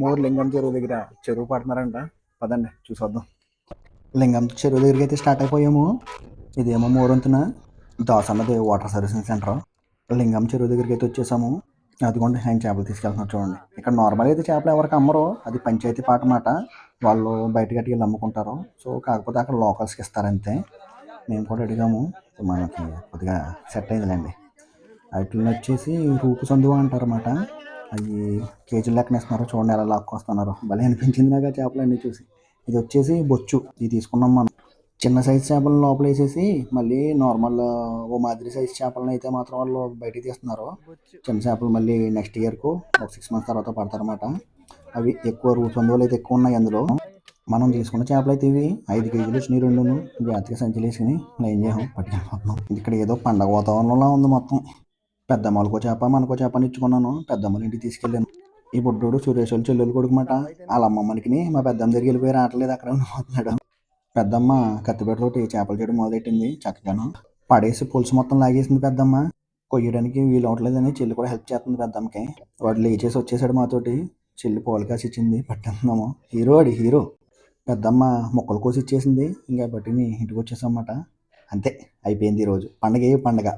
More లింగం చెరువు దగ్గర. చెరువు పడుతున్నారంట. పదండి చూసొద్దాం. లింగం చెరువు దగ్గరికి అయితే స్టార్ట్ అయిపోయాము. ఇదేమో మోరొంతున దాసన్నది water servicing centre Lingam Cheruvu దగ్గరికి అయితే వచ్చేసాము. అదిగోండి ఆయన చేపలు తీసుకెళ్తున్నారు చూడండి. ఇక్కడ నార్మల్ అయితే చేపలు ఎవరికి అమ్మరు. అది పంచాయతీ పాట మాట వాళ్ళు బయట గట్టి వెళ్ళి అమ్ముకుంటారు సో కాకపోతే అక్కడ లోకల్స్కి ఇస్తారంతే. మేము కూడా అడిగాము. మనకి కొద్దిగా సెట్ అయిందిలేండి. వాటిని వచ్చేసి రూపు సందువా అంటారు అది అవి కేజీల లెక్కన ఇస్తున్నారు చూడండి ఎలా లాక్కొస్తున్నారు. భలే అనిపించింది నాకు ఆ చేపలు అన్నీ చూసి. ఇది వచ్చేసి బొచ్చు. ఇది తీసుకున్నాం మనం. చిన్న సైజ్ చేపలను లోపల వేసేసి మళ్ళీ నార్మల్ ఓ మాదిరి సైజ్ చేపలను అయితే మాత్రం వాళ్ళు బయటికి తీస్తున్నారు. చిన్న చేపలు మళ్ళీ నెక్స్ట్ ఇయర్కు ఒక సిక్స్ మంత్స్ తర్వాత పడతారన్నమాట. అవి ఎక్కువ రూట్ వందలు అయితే ఎక్కువ ఉన్నాయి అందులో. మనం తీసుకున్న చేపలు అయితే ఇవి. ఐదు కేజీలు వచ్చినాయి రెండును. జాతికి సంచులు వేసుకుని లైన్ చేసాం. పట్టుకెళ్ళిపోతున్నాం. ఇక్కడ ఏదో పండగ వాతావరణంలో ఉంది మొత్తం. పెద్దమ్మలకో చేప మనకో చేపని ఇచ్చుకున్నాను. పెద్దమ్మల ఇంటికి తీసుకెళ్ళాను. ఈ బుడ్డోడు సురేష్ వాళ్ళ చెల్లెలు కొడుకు మాట వాళ్ళ అమ్మమ్మనికి మా పెద్దమ్మ దగ్గరికి వెళ్ళిపోయి రావట్లేదు అక్కడ ఉండిపోతున్నాడు. పెద్దమ్మ కత్తిపెట్టతోటి చేపలు చేయడం మొదలెట్టింది చక్కగాను పడేసి పులుసు మొత్తం లాగేసింది పెద్దమ్మ. కొయ్యడానికి వీలు అవట్లేదని చెల్లి కూడా హెల్ప్ చేస్తుంది పెద్దమ్మకి. వాడు లేచేసి వచ్చేసాడు మాతోటి. చెల్లి పూలు కాసి ఇచ్చింది పట్టేస్తున్నాము హీరో అడి హీరో. పెద్దమ్మ మొక్కలు కోసి ఇచ్చేసింది ఇంకా బట్టిని ఇంటికి వచ్చేసామన్నమాట. అంతే అయిపోయింది ఈరోజు పండగ పండగ.